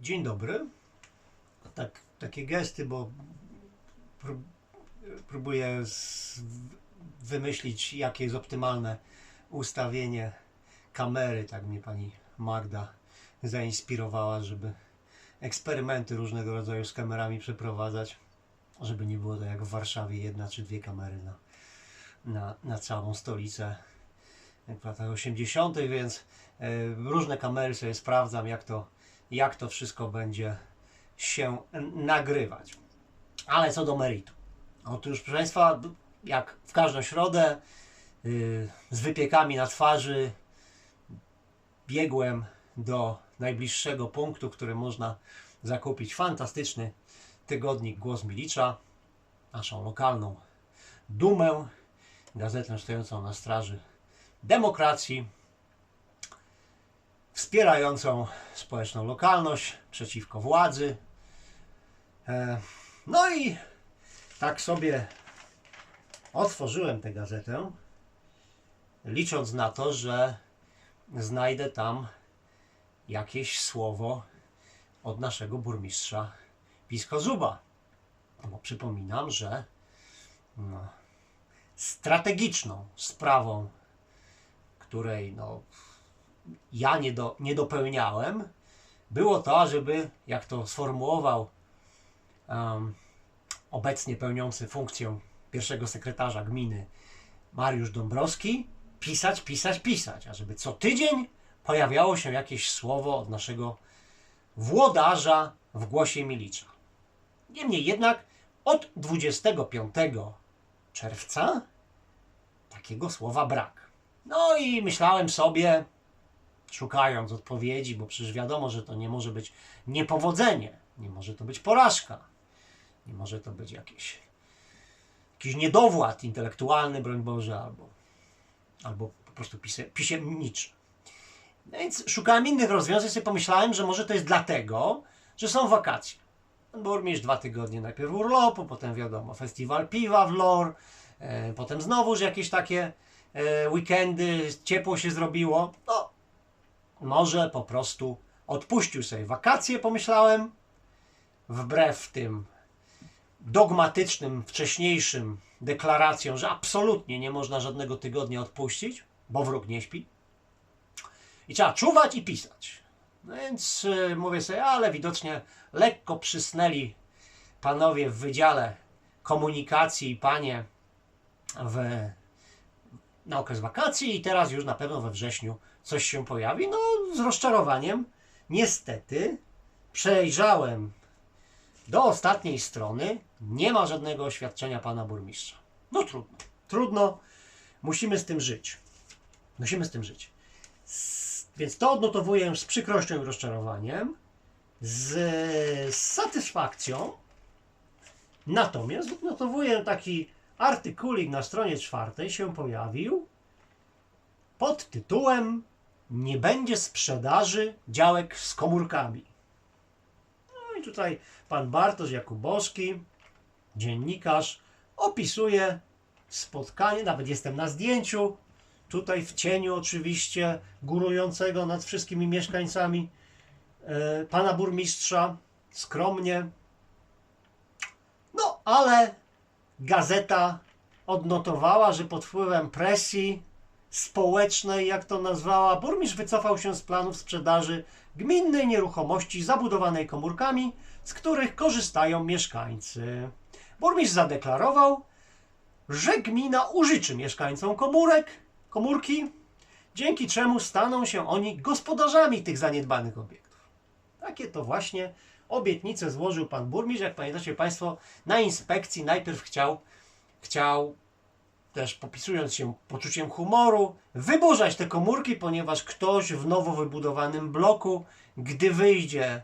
Dzień dobry. Tak, takie gesty, bo prób, próbuję z, wymyślić, jakie jest optymalne ustawienie kamery. Tak mnie pani Magda zainspirowała, żeby eksperymenty różnego rodzaju z kamerami przeprowadzać, żeby nie było to jak w Warszawie jedna czy dwie kamery na, na, na całą stolicę w latach 80., więc e, różne kamery sobie sprawdzam, jak to, jak to wszystko będzie się nagrywać. Ale co do meritum. Otóż, proszę Państwa, jak w każdą środę, y, z wypiekami na twarzy, biegłem do najbliższego punktu, który można zakupić. Fantastyczny tygodnik Głos Milicza, naszą lokalną dumę, gazetę stojącą na straży demokracji, wspierającą społeczną lokalność przeciwko władzy. E, No i tak sobie otworzyłem tę gazetę, licząc na to, że znajdę tam jakieś słowo od naszego burmistrza Piskozuba. Bo przypominam, że no, strategiczną sprawą, której no, ja nie, do, nie dopełniałem, było to, żeby, jak to sformułował em, obecnie pełniący funkcję pierwszego sekretarza gminy Mariusz Dąbrowski, pisać, pisać, pisać, a żeby co tydzień pojawiało się jakieś słowo od naszego włodarza w głosie Milicza. Niemniej jednak od 25 czerwca takiego słowa brak. No i myślałem sobie, szukając odpowiedzi, bo przecież wiadomo, że to nie może być niepowodzenie, nie może to być porażka, nie może to być jakieś, jakiś niedowład intelektualny, broń Boże, albo, albo po prostu pisie, pisiemniczy. No Więc szukałem innych rozwiązań, sobie pomyślałem, że może to jest dlatego, że są wakacje. Burmistrz dwa tygodnie najpierw urlopu, potem wiadomo, festiwal piwa w Lor, e, potem znowuż jakieś takie e, weekendy, ciepło się zrobiło. No, może po prostu odpuścił sobie wakacje, pomyślałem, wbrew tym dogmatycznym, wcześniejszym deklaracjom, że absolutnie nie można żadnego tygodnia odpuścić, bo wróg nie śpi. I trzeba czuwać i pisać. No więc y, mówię sobie, ale widocznie lekko przysnęli panowie w Wydziale Komunikacji i panie w, na okres wakacji i teraz już na pewno we wrześniu coś się pojawi. No z rozczarowaniem niestety przejrzałem do ostatniej strony, nie ma żadnego oświadczenia pana burmistrza. No trudno, trudno, musimy z tym żyć. Musimy z tym żyć. Więc to odnotowuję z przykrością i rozczarowaniem, z, z satysfakcją. Natomiast odnotowuję taki artykulik na stronie czwartej się pojawił pod tytułem Nie będzie sprzedaży działek z komórkami. No i tutaj pan Bartosz Jakubowski, dziennikarz, opisuje spotkanie, nawet jestem na zdjęciu, tutaj w cieniu oczywiście, górującego nad wszystkimi mieszkańcami e, pana burmistrza, skromnie. No, ale gazeta odnotowała, że pod wpływem presji społecznej, jak to nazwała, burmistrz wycofał się z planów sprzedaży gminnej nieruchomości zabudowanej komórkami, z których korzystają mieszkańcy. Burmistrz zadeklarował, że gmina użyczy mieszkańcom komórek, komórki, dzięki czemu staną się oni gospodarzami tych zaniedbanych obiektów. Takie to właśnie obietnice złożył pan burmistrz. Jak pamiętacie Państwo, na inspekcji najpierw chciał, chciał też popisując się poczuciem humoru, wyburzać te komórki, ponieważ ktoś w nowo wybudowanym bloku, gdy wyjdzie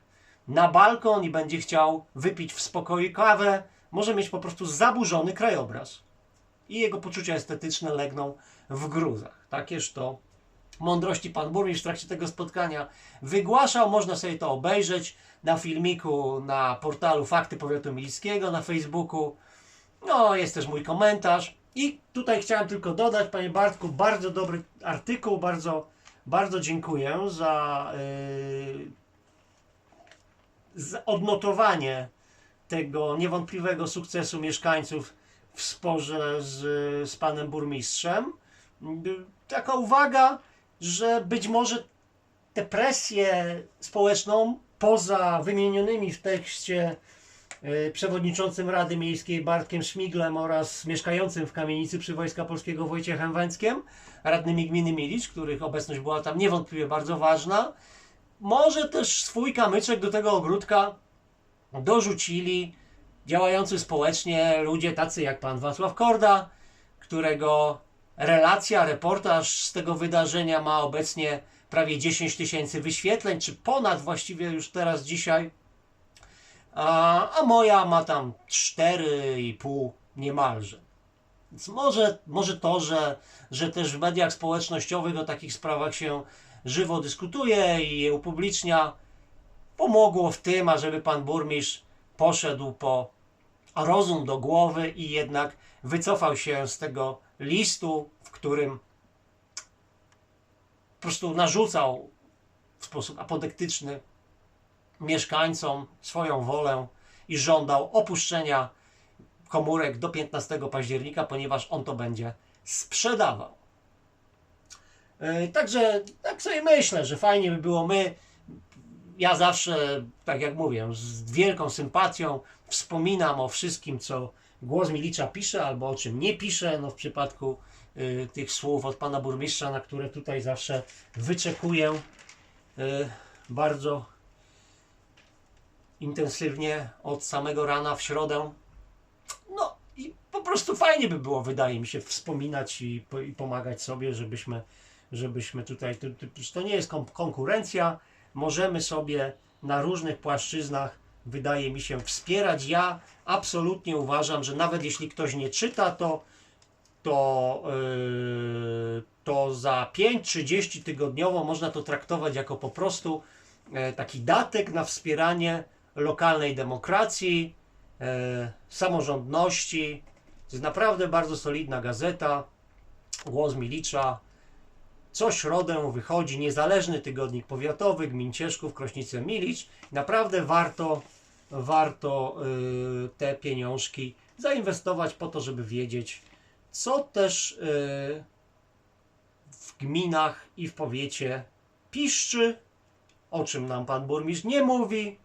na balkon i będzie chciał wypić w spokoju kawę, może mieć po prostu zaburzony krajobraz. I jego poczucia estetyczne legną w gruzach. Takież to mądrości pan burmistrz w trakcie tego spotkania wygłaszał. Można sobie to obejrzeć na filmiku na portalu Fakty Powiatu Milickiego na Facebooku. No, jest też mój komentarz. I tutaj chciałem tylko dodać, panie Bartku, bardzo dobry artykuł, bardzo, bardzo dziękuję za yy, z- odnotowanie tego niewątpliwego sukcesu mieszkańców w sporze z, z panem burmistrzem. Taka uwaga, że być może tę presję społeczną poza wymienionymi w tekście przewodniczącym Rady Miejskiej Bartkiem Szmiglem oraz mieszkającym w kamienicy przy Wojska Polskiego Wojciechem Węckiem, radnymi gminy Milicz, których obecność była tam niewątpliwie bardzo ważna, może też swój kamyczek do tego ogródka dorzucili działający społecznie ludzie tacy jak pan Wacław Korda, którego relacja, reportaż z tego wydarzenia ma obecnie prawie 10 tysięcy wyświetleń, czy ponad właściwie już teraz dzisiaj. A, a moja ma tam 4,5 niemalże. Więc może, może to, że, że też w mediach społecznościowych o takich sprawach się żywo dyskutuje i je upublicznia, pomogło w tym, ażeby pan burmistrz poszedł po rozum do głowy i jednak wycofał się z tego listu, w którym po prostu narzucał w sposób apodektyczny mieszkańcom swoją wolę i żądał opuszczenia komórek do 15 października, ponieważ on to będzie sprzedawał. Yy, Także tak sobie myślę, że fajnie by było my. Ja zawsze, tak jak mówię, z wielką sympatią wspominam o wszystkim, co głos Milicza pisze, albo o czym nie pisze. No w przypadku y, tych słów od pana burmistrza, na które tutaj zawsze wyczekuję y, bardzo intensywnie od samego rana w środę. No i po prostu fajnie by było, wydaje mi się, wspominać i, i pomagać sobie, żebyśmy, żebyśmy tutaj, to, to, nie jest kon- konkurencja, możemy sobie na różnych płaszczyznach, wydaje mi się, wspierać. Ja absolutnie uważam, że nawet jeśli ktoś nie czyta, to to, yy, to za 5-30 tygodniowo można to traktować jako po prostu e, taki datek na wspieranie lokalnej demokracji, e, samorządności. To jest naprawdę bardzo solidna gazeta. Głos Milicza. Co środę wychodzi niezależny tygodnik powiatowy Gmin Cieszków, Krośnice Milicz. Naprawdę warto, warto y, te pieniążki zainwestować po to, żeby wiedzieć, co też y, w gminach i w powiecie piszczy, o czym nam pan burmistrz nie mówi,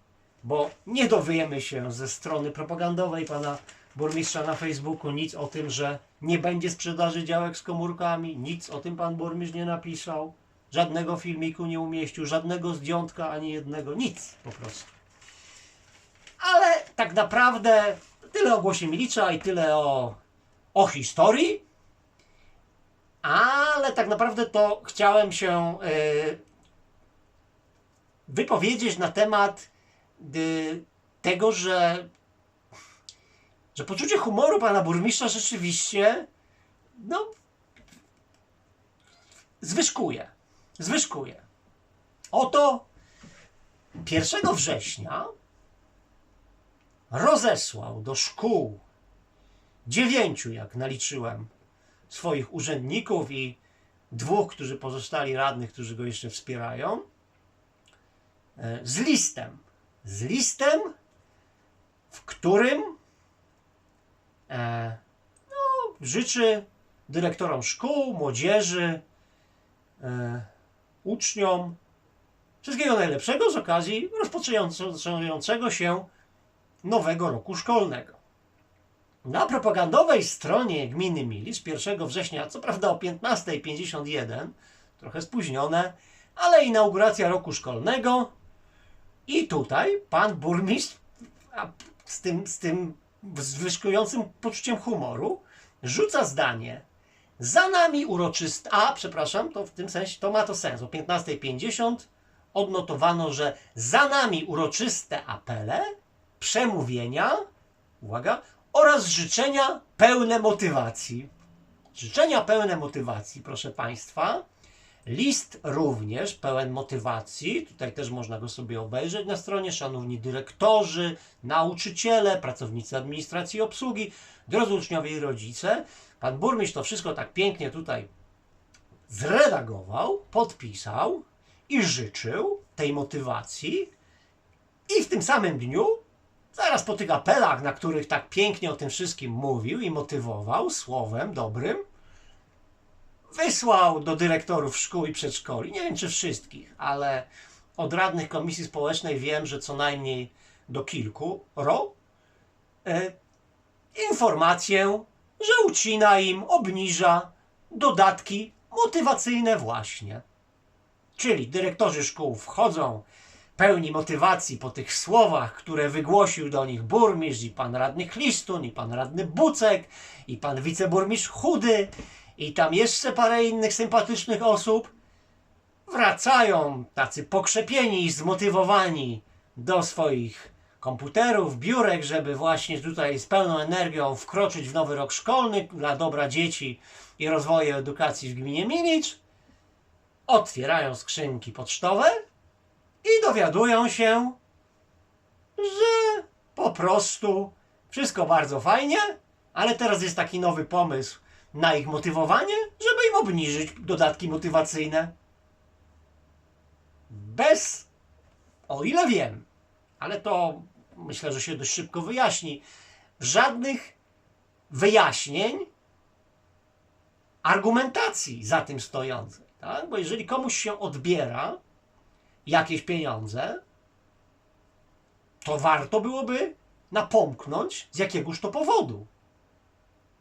bo nie dowiemy się ze strony propagandowej pana burmistrza na Facebooku nic o tym, że nie będzie sprzedaży działek z komórkami, nic o tym pan burmistrz nie napisał, żadnego filmiku nie umieścił, żadnego zdjątka, ani jednego, nic po prostu. Ale tak naprawdę tyle o głosie Milicza i tyle o, o historii. Ale tak naprawdę to chciałem się y, wypowiedzieć na temat tego, że, że poczucie humoru pana burmistrza rzeczywiście no, zwyżkuje. Zwyżkuje. Oto 1 września rozesłał do szkół dziewięciu, jak naliczyłem, swoich urzędników i dwóch, którzy pozostali radnych, którzy go jeszcze wspierają, e, z listem. Z listem, w którym e, no, życzy dyrektorom szkół, młodzieży, e, uczniom wszystkiego najlepszego z okazji rozpoczynającego się nowego roku szkolnego. Na propagandowej stronie gminy Milicz 1 września, co prawda o 15.51, trochę spóźnione, ale inauguracja roku szkolnego i tutaj pan burmistrz z tym, z tym zwyżkującym poczuciem humoru rzuca zdanie za nami uroczyste, a przepraszam, to w tym sensie, to ma to sens, o 15.50 odnotowano, że za nami uroczyste apele, przemówienia, uwaga, oraz życzenia pełne motywacji. Życzenia pełne motywacji, proszę Państwa. List również pełen motywacji. Tutaj też można go sobie obejrzeć na stronie. Szanowni dyrektorzy, nauczyciele, pracownicy administracji i obsługi, drodzy uczniowie i rodzice. Pan burmistrz to wszystko tak pięknie tutaj zredagował, podpisał i życzył tej motywacji I w tym samym dniu, zaraz po tych apelach, na których tak pięknie o tym wszystkim mówił i motywował słowem dobrym, wysłał do dyrektorów szkół i przedszkoli, nie wiem czy wszystkich, ale od radnych komisji społecznej wiem, że co najmniej do kilku, ro, e, informację, że ucina im, obniża dodatki motywacyjne właśnie. Czyli dyrektorzy szkół wchodzą pełni motywacji po tych słowach, które wygłosił do nich burmistrz i pan radny Chlistun, i pan radny Bucek, i pan wiceburmistrz Chudy, i tam jeszcze parę innych sympatycznych osób, wracają tacy pokrzepieni i zmotywowani do swoich komputerów, biurek, żeby właśnie tutaj z pełną energią wkroczyć w nowy rok szkolny dla dobra dzieci i rozwoju edukacji w gminie Milicz. Otwierają skrzynki pocztowe i dowiadują się, że po prostu wszystko bardzo fajnie, ale teraz jest taki nowy pomysł na ich motywowanie, żeby im obniżyć dodatki motywacyjne. Bez, o ile wiem, ale to myślę, że się dość szybko wyjaśni, żadnych wyjaśnień, argumentacji za tym stojącej. Tak? Bo jeżeli komuś się odbiera jakieś pieniądze, to warto byłoby napomknąć z jakiegoś to powodu.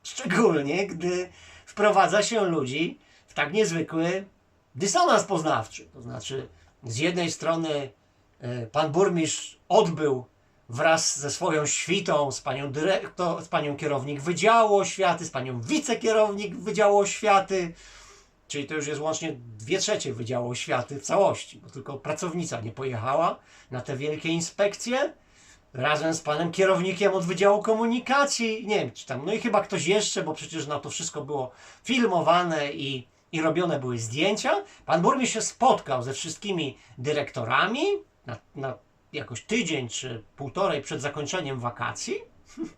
Szczególnie, gdy wprowadza się ludzi w tak niezwykły dysonans poznawczy. To znaczy, z jednej strony e, pan burmistrz odbył wraz ze swoją świtą, z panią dyrektor, z panią kierownik Wydziału Oświaty, z panią wicekierownik Wydziału Oświaty, czyli to już jest łącznie dwie trzecie Wydziału Oświaty w całości, bo tylko pracownica nie pojechała na te wielkie inspekcje, razem z panem kierownikiem od Wydziału Komunikacji, nie wiem, czy tam, no i chyba ktoś jeszcze, bo przecież na to wszystko było filmowane i, i robione były zdjęcia. Pan burmistrz się spotkał ze wszystkimi dyrektorami na, na jakoś tydzień czy półtorej przed zakończeniem wakacji.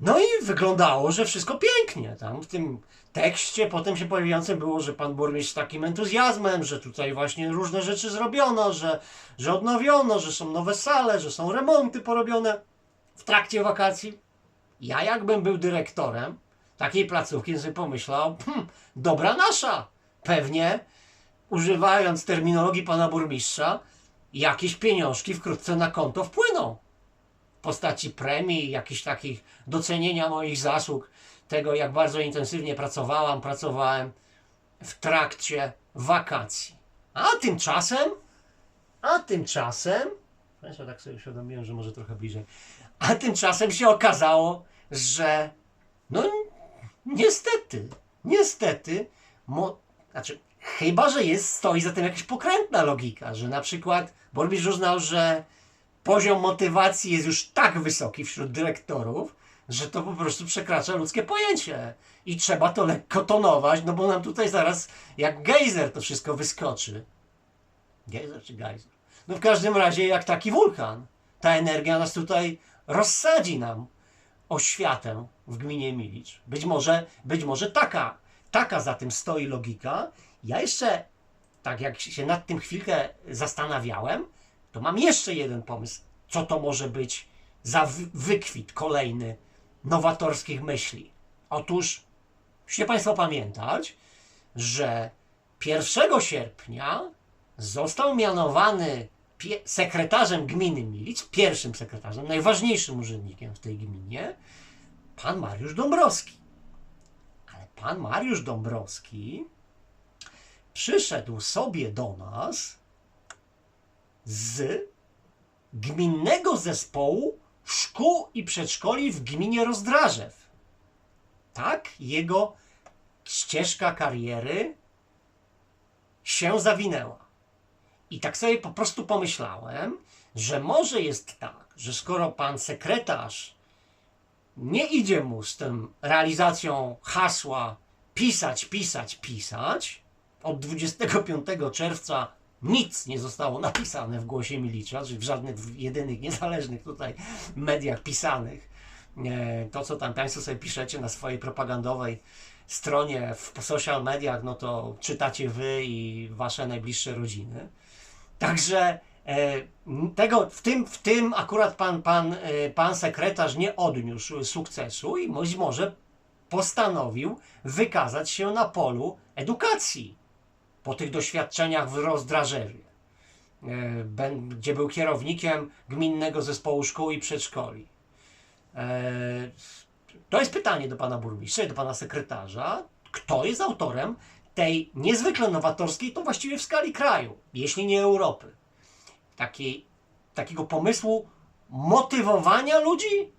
No i wyglądało, że wszystko pięknie. Tam w tym tekście potem się pojawiającym było, że pan burmistrz z takim entuzjazmem, że tutaj właśnie różne rzeczy zrobiono, że, że odnowiono, że są nowe sale, że są remonty porobione w trakcie wakacji. Ja jakbym był dyrektorem takiej placówki, sobie pomyślał, hmm, dobra nasza. Pewnie, używając terminologii pana burmistrza, jakieś pieniążki wkrótce na konto wpłyną. Postaci premii, jakichś takich docenienia moich zasług, tego jak bardzo intensywnie pracowałam, pracowałem w trakcie wakacji. A tymczasem, a tymczasem, Państwo tak sobie uświadomiłem, że może trochę bliżej, a tymczasem się okazało, że no niestety, niestety, mo, znaczy chyba, że jest, stoi za tym jakaś pokrętna logika, że na przykład burmistrz uznał, że poziom motywacji jest już tak wysoki wśród dyrektorów, że to po prostu przekracza ludzkie pojęcie. I trzeba to lekko tonować, no bo nam tutaj zaraz jak gejzer to wszystko wyskoczy. Gejzer czy gejzer? No w każdym razie jak taki wulkan. Ta energia nas tutaj rozsadzi nam oświatę w gminie Milicz. Być może, być może taka, taka za tym stoi logika. Ja jeszcze, tak jak się nad tym chwilkę zastanawiałem, to mam jeszcze jeden pomysł, co to może być za wykwit kolejny nowatorskich myśli. Otóż, musicie Państwo pamiętać, że 1 sierpnia został mianowany sekretarzem gminy Milic, pierwszym sekretarzem, najważniejszym urzędnikiem w tej gminie, pan Mariusz Dąbrowski. Ale pan Mariusz Dąbrowski przyszedł sobie do nas z gminnego zespołu szkół i przedszkoli w gminie Rozdrażew. Tak jego ścieżka kariery się zawinęła. I tak sobie po prostu pomyślałem, że może jest tak, że skoro pan sekretarz nie idzie mu z tym realizacją hasła pisać, pisać, pisać, od 25 czerwca nic nie zostało napisane w głosie Milicza, czy w żadnych jedynych niezależnych tutaj mediach pisanych. To, co tam Państwo sobie piszecie na swojej propagandowej stronie w social mediach, no to czytacie Wy i Wasze najbliższe rodziny. Także E, tego, w, tym, w tym akurat pan, pan, e, pan sekretarz nie odniósł sukcesu i być może postanowił wykazać się na polu edukacji po tych doświadczeniach w Rozdrażewie, e, gdzie był kierownikiem gminnego zespołu szkół i przedszkoli. E, To jest pytanie do pana burmistrza i do pana sekretarza. Kto jest autorem tej niezwykle nowatorskiej, to właściwie w skali kraju, jeśli nie Europy, takiego pomysłu motywowania ludzi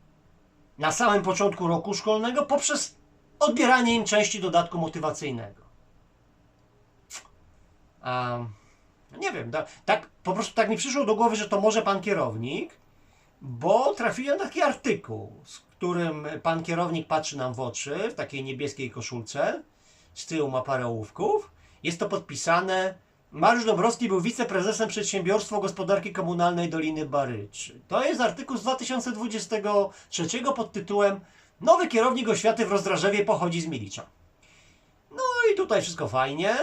na samym początku roku szkolnego poprzez odbieranie im części dodatku motywacyjnego. A, nie wiem, da, tak po prostu tak mi przyszło do głowy, że to może pan kierownik, bo trafiłem na taki artykuł, z którym pan kierownik patrzy nam w oczy w takiej niebieskiej koszulce. Z tyłu ma parę ołówków. Jest to podpisane. Mariusz Dąbrowski był wiceprezesem Przedsiębiorstwa Gospodarki Komunalnej Doliny Baryczy. To jest artykuł z 2023 pod tytułem Nowy kierownik oświaty w Rozdrażewie pochodzi z Milicza. No i tutaj wszystko fajnie.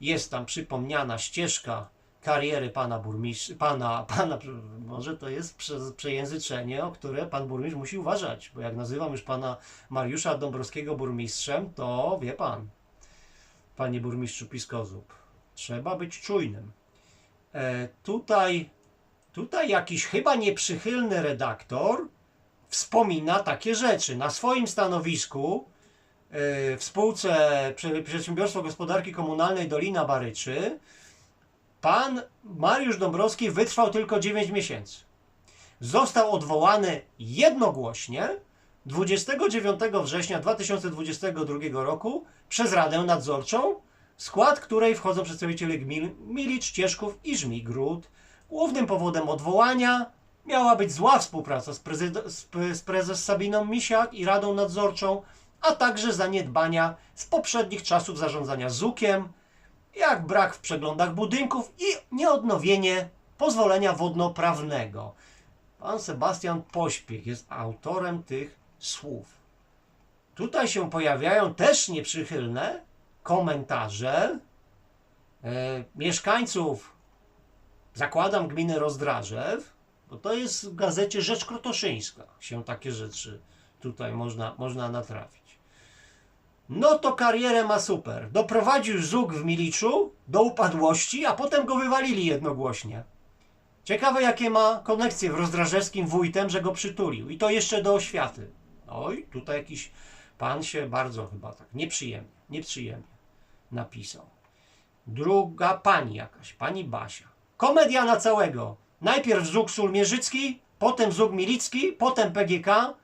Jest tam przypomniana ścieżka kariery pana burmistrza, pana, pana, może to jest prze, przejęzyczenie, o które pan burmistrz musi uważać, bo jak nazywam już pana Mariusza Dąbrowskiego burmistrzem, to wie pan, panie burmistrzu Piskozub, trzeba być czujnym. E, tutaj, tutaj jakiś chyba nieprzychylny redaktor wspomina takie rzeczy. Na swoim stanowisku w spółce Prze- Przedsiębiorstwo Gospodarki Komunalnej Dolina Baryczy pan Mariusz Dąbrowski wytrwał tylko 9 miesięcy. Został odwołany jednogłośnie 29 września 2022 roku przez Radę Nadzorczą, w skład której wchodzą przedstawiciele gmin Milicz, Cieszków i Żmigród. Głównym powodem odwołania miała być zła współpraca z, prezyd- z, p- z prezes Sabiną Misiak i Radą Nadzorczą, a także zaniedbania z poprzednich czasów zarządzania ZUK-iem, jak brak w przeglądach budynków i nieodnowienie pozwolenia wodnoprawnego. Pan Sebastian Pośpiech jest autorem tych słów. Tutaj się pojawiają też nieprzychylne komentarze e, mieszkańców, zakładam gminy Rozdrażew, bo to jest w gazecie Rzecz Krotoszyńska, się takie rzeczy tutaj można, można natrafić. No to karierę ma super. Doprowadził ZUK w Miliczu do upadłości, a potem go wywalili jednogłośnie. Ciekawe jakie ma konekcje w Rozdrażewskim wójtem, że go przytulił. I to jeszcze do oświaty. Oj, tutaj jakiś pan się bardzo chyba tak nieprzyjemnie, nieprzyjemnie napisał. Druga pani jakaś, pani Basia. Komedia na całego. Najpierw ZUK Sulmierzycki, potem ZUK Milicki, potem PGK.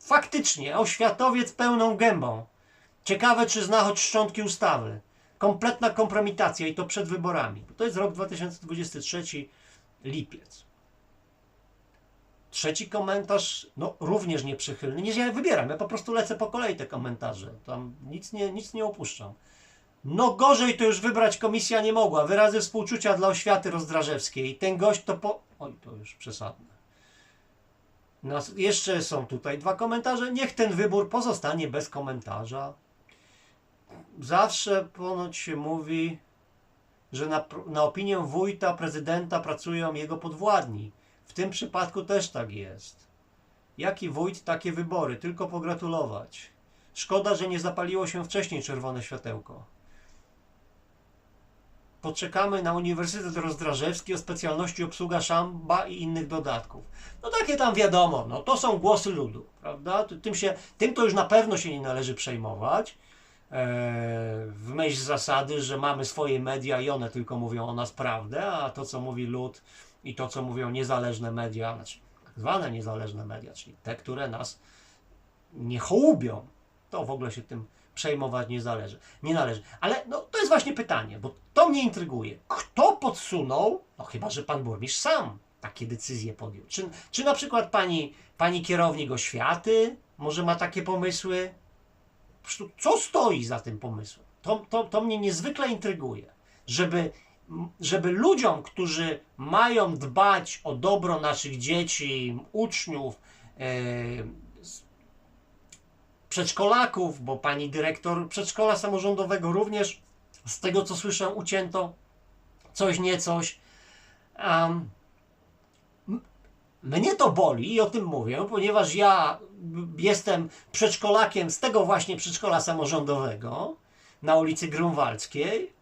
Faktycznie, oświatowiec pełną gębą. Ciekawe, czy zna choć szczątki ustawy. Kompletna kompromitacja i to przed wyborami. To jest rok 2023, lipiec. Trzeci komentarz, no również nieprzychylny. Nie, że ja wybieram, ja po prostu lecę po kolei te komentarze. Tam nic nie, nic nie opuszczam. No gorzej to już wybrać komisja nie mogła. Wyrazy współczucia dla oświaty rozdrażewskiej. Ten gość to po... Oj, to już przesadne. Nas, jeszcze są tutaj dwa komentarze. Niech ten wybór pozostanie bez komentarza. Zawsze ponoć się mówi, że na, na opinię wójta, prezydenta pracują jego podwładni. W tym przypadku też tak jest. Jaki wójt, takie wybory. Tylko pogratulować. Szkoda, że nie zapaliło się wcześniej czerwone światełko. Poczekamy na Uniwersytet Rozdrażewski o specjalności obsługa szamba i innych dodatków. No takie tam wiadomo, no to są głosy ludu, prawda? Tym, się, tym to już na pewno się nie należy przejmować. E, w myśl zasady, że mamy swoje media i one tylko mówią o nas prawdę, a to, co mówi lud i to, co mówią niezależne media, znaczy tak zwane niezależne media, czyli te, które nas nie hołubią, to w ogóle się tym przejmować nie zależy. Nie należy. Ale no, to jest właśnie pytanie, bo to mnie intryguje. Kto podsunął, no chyba, że pan burmistrz sam takie decyzje podjął. Czy, czy na przykład pani, pani kierownik oświaty może ma takie pomysły? Co stoi za tym pomysłem? To, to, to mnie niezwykle intryguje. Żeby, żeby ludziom, którzy mają dbać o dobro naszych dzieci, uczniów, e, przedszkolaków, bo pani dyrektor przedszkola samorządowego również, z tego co słyszę, ucięto coś, nie coś. Mnie to boli i o tym mówię, ponieważ ja jestem przedszkolakiem z tego właśnie przedszkola samorządowego na ulicy Grunwaldzkiej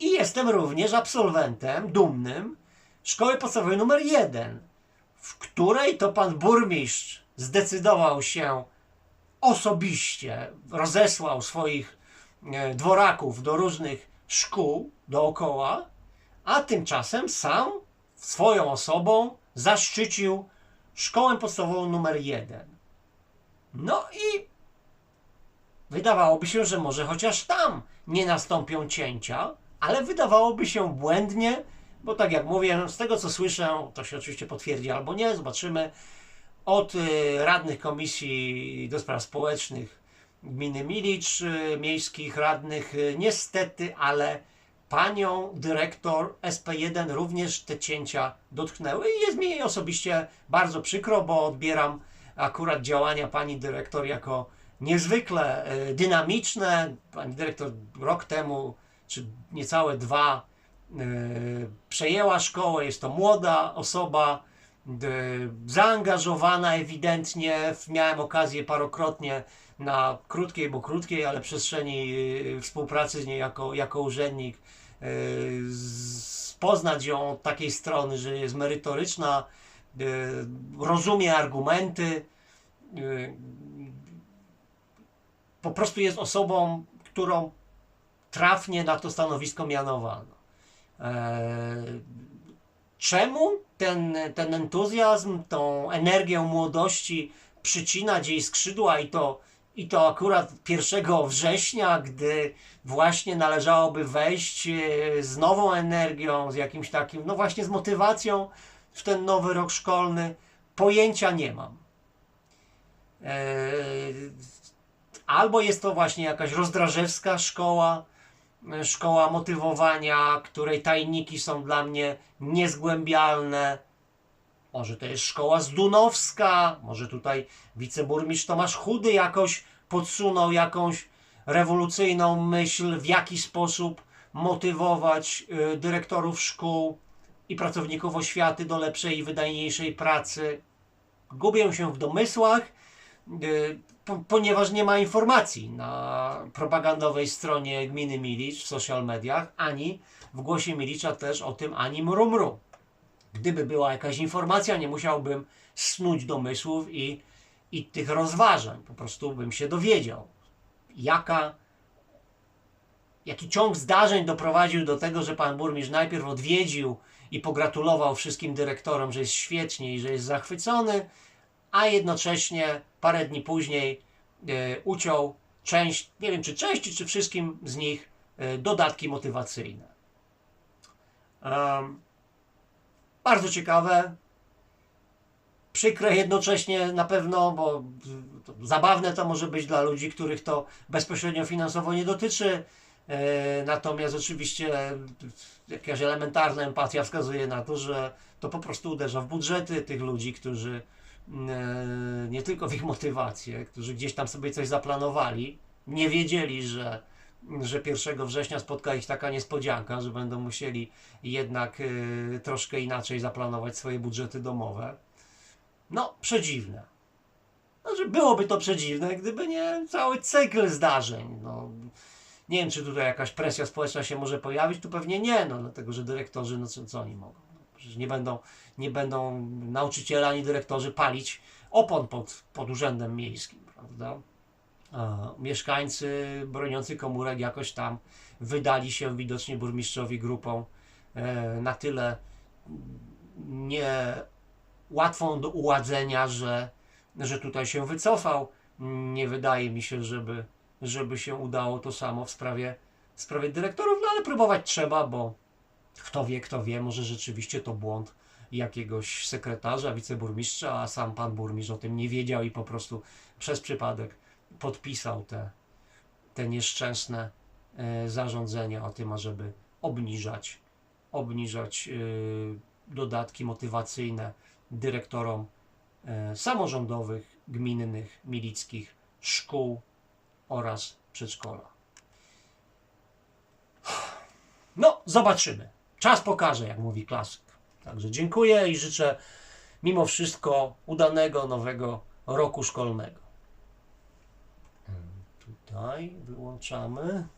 i jestem również absolwentem dumnym szkoły podstawowej numer 1, w której to pan burmistrz zdecydował się osobiście, rozesłał swoich e, dworaków do różnych szkół dookoła, a tymczasem sam swoją osobą zaszczycił szkołę podstawową numer 1. No i wydawałoby się, że może chociaż tam nie nastąpią cięcia, ale wydawałoby się błędnie, bo tak jak mówię, z tego co słyszę, to się oczywiście potwierdzi albo nie, zobaczymy. Od y, radnych komisji do spraw społecznych gminy Milicz, y, miejskich radnych, y, niestety, ale panią dyrektor SP1 również te cięcia dotknęły i jest mi osobiście bardzo przykro, bo odbieram akurat działania pani dyrektor jako niezwykle e, dynamiczne. Pani dyrektor rok temu, czy niecałe dwa, e, przejęła szkołę. Jest to młoda osoba, zaangażowana ewidentnie. Miałem okazję parokrotnie na krótkiej, bo krótkiej, ale przestrzeni e, współpracy z nią jako, jako urzędnik poznać ją od takiej strony, że jest merytoryczna, e, rozumie argumenty, e, po prostu jest osobą, którą trafnie na to stanowisko mianowano. E, Czemu ten, ten entuzjazm, tą energię młodości przycinać jej skrzydła i to, i to akurat 1 września, gdy właśnie należałoby wejść e, z nową energią, z jakimś takim, no właśnie z motywacją w ten nowy rok szkolny, pojęcia nie mam. Eee, albo jest to właśnie jakaś rozdrażewska szkoła, e, szkoła motywowania, której tajniki są dla mnie niezgłębialne. Może to jest szkoła zdunowska, może tutaj wiceburmistrz Tomasz Chudy jakoś podsunął jakąś rewolucyjną myśl, w jaki sposób motywować y, dyrektorów szkół i pracowników oświaty do lepszej i wydajniejszej pracy. Gubię się w domysłach, y, po, ponieważ nie ma informacji na propagandowej stronie gminy Milicz w social mediach, ani w głosie Milicza też o tym ani mru mru. Gdyby była jakaś informacja, nie musiałbym snuć domysłów i, i tych rozważań. Po prostu bym się dowiedział, jaka, jaki ciąg zdarzeń doprowadził do tego, że pan burmistrz najpierw odwiedził i pogratulował wszystkim dyrektorom, że jest świetnie i że jest zachwycony, a jednocześnie parę dni później e, uciął część, nie wiem czy części, czy wszystkim z nich e, dodatki motywacyjne. Em, bardzo ciekawe. Przykre jednocześnie na pewno, bo zabawne to może być dla ludzi, których to bezpośrednio finansowo nie dotyczy. E, Natomiast oczywiście jakaś elementarna empatia wskazuje na to, że to po prostu uderza w budżety tych ludzi, którzy e, nie tylko w ich motywację, którzy gdzieś tam sobie coś zaplanowali, nie wiedzieli, że, że 1 września spotka ich taka niespodzianka, że będą musieli jednak e, troszkę inaczej zaplanować swoje budżety domowe. No, przedziwne. Znaczy, byłoby to przedziwne, gdyby nie cały cykl zdarzeń. No, nie wiem, czy tutaj jakaś presja społeczna się może pojawić, tu pewnie nie, no, dlatego że dyrektorzy, no co, co oni mogą? No, przecież nie będą, nie będą nauczyciele ani dyrektorzy palić opon pod, pod urzędem miejskim, prawda? A mieszkańcy broniący komórek jakoś tam wydali się widocznie burmistrzowi grupą e, na tyle nie łatwą do uładzenia, że, że tutaj się wycofał. Nie wydaje mi się, żeby, żeby się udało to samo w sprawie, w sprawie dyrektorów, no ale próbować trzeba, bo kto wie, kto wie, może rzeczywiście to błąd jakiegoś sekretarza, wiceburmistrza, a sam pan burmistrz o tym nie wiedział i po prostu przez przypadek podpisał te, te nieszczęsne e, zarządzenia o tym, ażeby obniżać, obniżać e, dodatki motywacyjne dyrektorom e, samorządowych, gminnych, milickich, szkół oraz przedszkola. No, zobaczymy. Czas pokaże, jak mówi klasyk. Także dziękuję i życzę mimo wszystko udanego nowego roku szkolnego. Tutaj wyłączamy.